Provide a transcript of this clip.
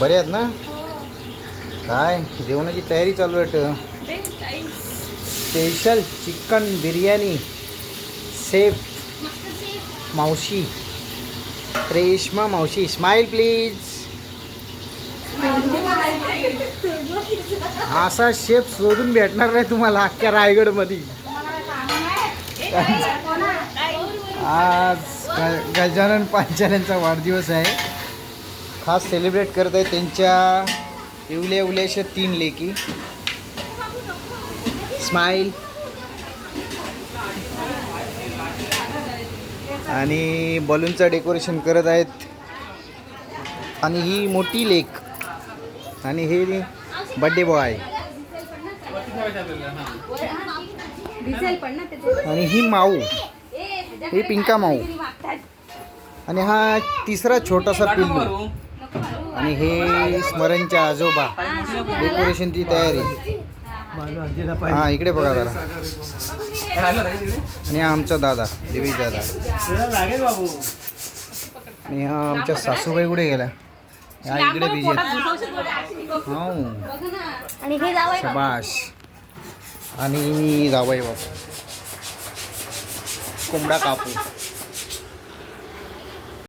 बरे आहेत ना? काय? जेवणाची तयारी चालू आहे स्पेशल चिकन बिर्याणी सेफ मावशी. रेश्मा मावशी. स्माईल प्लीज असा शेफ शोधून भेटणार नाही तुम्हाला अख्ख्या रायगडमध्ये. आज गजानन पांचाऱ्यांचा वाढदिवस आहे. खास सेलिब्रेट करत आहे त्यांच्या इवल्या उवल्याशा तीन लेकी. स्माईल आणि बलूनचं डेकोरेशन करत आहेत. आणि ही मोठी लेक. आणि हे बड्डे बॉय. आहे आणि ही माऊ. ही पिंका माऊ. आणि हा तिसरा छोटासा पिल्लू आणि हे स्मरणचे आजोबा डेकोरेशनची तयारी. हा इकडे बघा जरा. आणि हा आमचा दादा देवी दादा. आणि हा आमच्या सासूबाई कुठे गेल्या? ह्या इकडे बिजी हो आणि जावं शबाश आणि जावाई बापू कोंबडा कापू